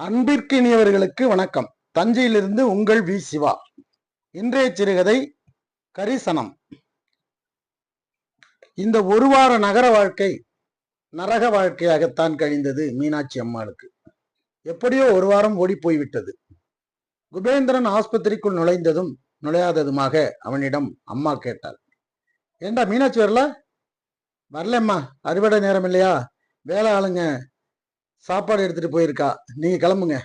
அன்பிற்கினியவர்களுக்கு வணக்கம். தஞ்சையிலிருந்து உங்கள் வி. சிவா. இன்றைய சிறுகதை கரிசனம். இந்த ஒரு வார நகர வாழ்க்கை நரக வாழ்க்கையாகத்தான் கழிந்தது மீனாட்சி அம்மாளுக்கு. எப்படியோ ஒரு வாரம் ஓடி போய்விட்டது. குபேந்திரன் ஆஸ்பத்திரிக்குள் நுழைந்ததும் நுழையாததுமாக அவனிடம் அம்மா கேட்டாள். ஏண்டா மீனாட்சி வரல? வரலம்மா. அறுவடை நேரம் இல்லையா? வேலை ஆளுங்க சாப்பாடு எடுத்துட்டு போயிருக்கா. நீங்க கிளம்புங்க.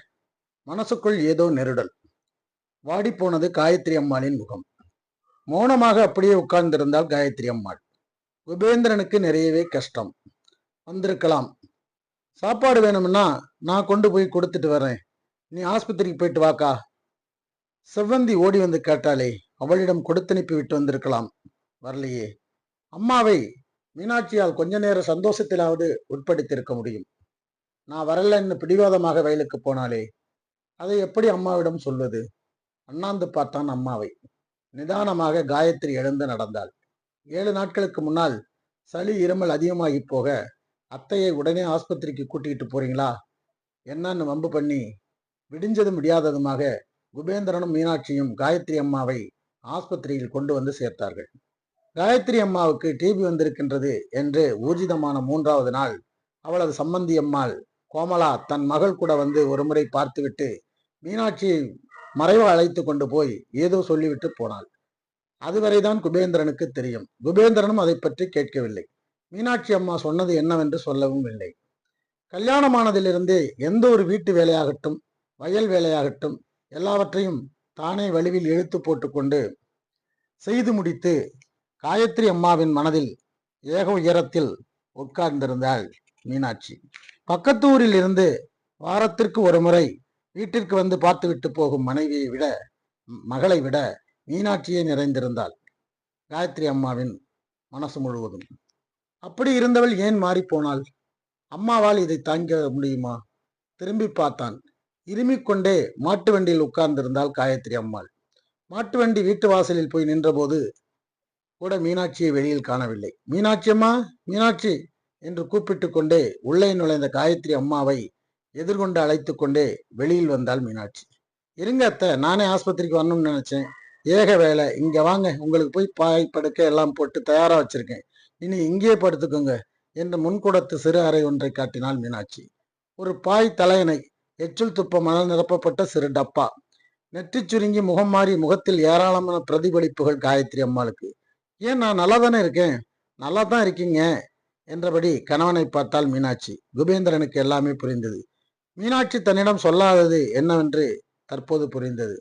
மனசுக்குள் ஏதோ நெருடல். வாடி போனது காயத்ரி அம்மாளின் முகம். மௌனமாக அப்படியே உட்கார்ந்திருந்தால் காயத்ரி அம்மாள். உபேந்திரனுக்கு நிறையவே கஷ்டம். வந்திருக்கலாம். சாப்பாடு வேணும்னா நான் கொண்டு போய் கொடுத்துட்டு வரேன். நீ ஆஸ்பத்திரிக்கு போயிட்டு வாக்கா. செவ்வந்தி ஓடி வந்து கேட்டாலே அவளிடம் கொடுத்தனுப்பி விட்டு வந்திருக்கலாம். வரலையே. அம்மாவை மீனாட்சியால் கொஞ்ச நேர சந்தோஷத்திலாவது உட்படுத்தியிருக்க முடியும். நான் வரலன்னு பிடிவாதமாக வயலுக்கு போனாலே அதை எப்படி அம்மாவிடம் சொல்வது? அண்ணாந்து பார்த்தான் அம்மாவை. நிதானமாக காயத்ரி எழுந்து நடந்தாள். ஏழு நாட்களுக்கு முன்னால் சளி இருமல் அதிகமாகி போக அத்தையை உடனே ஆஸ்பத்திரிக்கு கூட்டிகிட்டு போறீங்களா? என்னன்னு வம்பு பண்ணி விடிஞ்சதும் முடியாததுமாக குபேந்திரனும் மீனாட்சியும் காயத்ரி அம்மாவை ஆஸ்பத்திரியில் கொண்டு வந்து சேர்த்தார்கள். காயத்ரி அம்மாவுக்கு டிபி வந்திருக்கின்றது என்று ஊர்ஜிதமான மூன்றாவது நாள் அவளது சம்பந்தி அம்மாள் கோமலா தன் மகள் கூட வந்து ஒருமுறை பார்த்துவிட்டு மீனாட்சியை மறைவு அழைத்து கொண்டு போய் ஏதோ சொல்லிவிட்டு போனாள். அதுவரைதான் குபேந்திரனுக்கு தெரியும். குபேந்திரனும் அதை பற்றி கேட்கவில்லை. மீனாட்சி அம்மா சொன்னது என்னவென்று சொல்லவும் இல்லை. கல்யாணமானதிலிருந்து எந்த ஒரு வீட்டு வேலையாகட்டும் வயல் வேலையாகட்டும் எல்லாவற்றையும் தானே வலுவில் இழுத்து போட்டுக்கொண்டு செய்து முடித்து காயத்ரி அம்மாவின் மனதில் ஏக உயரத்தில் உட்கார்ந்திருந்தாள் மீனாட்சி. பக்கத்தூரில் இருந்து வாரத்திற்கு ஒரு முறை வீட்டிற்கு வந்து பார்த்துவிட்டு போகும் மனைவியை விட மகளை விட மீனாட்சியே நிறைந்திருந்தாள். காயத்ரி அம்மாவின் மனசு முழுவதும். அப்படி இருந்தவள் ஏன் மாறிப்போனாள் அம்மாவால் இதை தாங்க முடியுமா? திரும்பி பார்த்தான். இருமிக்கொண்டே மாட்டு வண்டியில் உட்கார்ந்திருந்தாள் காயத்ரி அம்மாள். மாட்டு வண்டி வீட்டு வாசலில் போய் நின்றபோது கூட மீனாட்சியை வெளியில் காணவில்லை. மீனாட்சி அம்மா மீனாட்சி என்று கூப்பிட்டு கொண்டே உள்ளே நுழைந்த காயத்ரி அம்மாவை எதிர்கொண்டு அழைத்து கொண்டே வெளியில் வந்தாள் மீனாட்சி. இருங்க அத்தை நானே ஆஸ்பத்திரிக்கு வரணும்னு நினைச்சேன். ஏக வேலை. இங்க வாங்க. உங்களுக்கு போய் பாய் படுக்க எல்லாம் போட்டு தயாரா வச்சிருக்கேன். இனி இங்கேயே படுத்துக்கோங்க என்று முன்குடத்து சிறு அறை ஒன்றை காட்டினாள் மீனாட்சி. ஒரு பாய் தலையணை எச்சில் துப்ப மணல் நிரப்பப்பட்ட சிறு டப்பா. நெற்றி சுருங்கி முகம் மாறி முகத்தில் ஏராளமான பிரதிபலிப்புகள் காயத்ரி அம்மாளுக்கு. ஏன் நான் நல்லா தானே இருக்கேன்? நல்லா தான் இருக்கீங்க. என்றபடி கணவனை பார்த்தால் மீனாட்சி. குபேந்திரனுக்கு எல்லாமே புரிந்தது. மீனாட்சி தன்னிடம் சொல்லாதது என்னவென்று தற்போது புரிந்தது.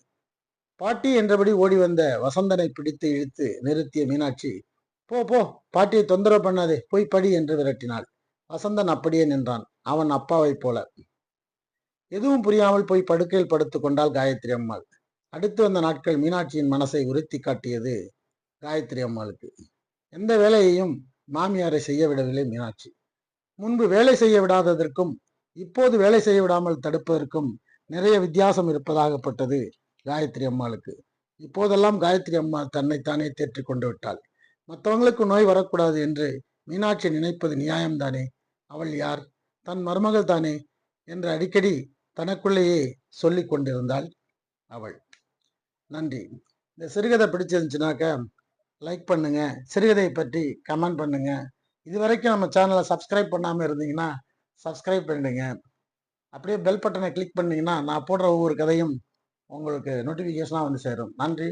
பாட்டி என்றபடி ஓடி வந்த வசந்தனை பிடித்து இழுத்து நிறுத்திய மீனாட்சி போ போ பாட்டியை தொந்தரவு பண்ணாதே போய் படி என்று விரட்டினாள். வசந்தன் அப்படியே நின்றான். அவன் அப்பாவைப் போல. எதுவும் புரியாமல் போய் படுக்கையில் படுத்துக் கொண்டாள் காயத்ரி அம்மாள். அடுத்து வந்த நாட்கள் மீனாட்சியின் மனசை உறுத்தி காட்டியது காயத்ரி அம்மாளுக்கு. எந்த வேலையையும் மாமியாரை செய்ய விடவில்லை மீனாட்சி. முன்பு வேலை செய்ய விடாததற்கும் இப்போது வேலை செய்ய விடாமல் தடுப்பதற்கும் நிறைய வித்தியாசம் இருப்பதாகப்பட்டது காயத்ரி அம்மாளுக்கு. இப்போதெல்லாம் காயத்ரி அம்மா தன்னைத்தானே தேற்றி கொண்டு விட்டாள். மற்றவங்களுக்கு நோய் வரக்கூடாது என்று மீனாட்சி நினைப்பது நியாயம்தானே? அவள் யார்? தன் மருமகள் தானே? என்று அடிக்கடி தனக்குள்ளேயே சொல்லி கொண்டிருந்தாள் அவள். நன்றி. இந்த சிறுகதை பிடிச்சிருந்துச்சுனாக்க லைக் பண்ணுங்க. சிறுகதையை பற்றி கமெண்ட் பண்ணுங்க. இது வரைக்கும் நம்ம சேனலை சப்ஸ்கிரைப் பண்ணாமல் இருந்தீங்கன்னா சப்ஸ்கிரைப் பண்ணிடுங்க. அப்படியே பெல் பட்டனை கிளிக் பண்ணிங்கன்னா நான் போடுற ஒவ்வொரு கதையும் உங்களுக்கு நோட்டிஃபிகேஷனாக வந்து சேரும். நன்றி.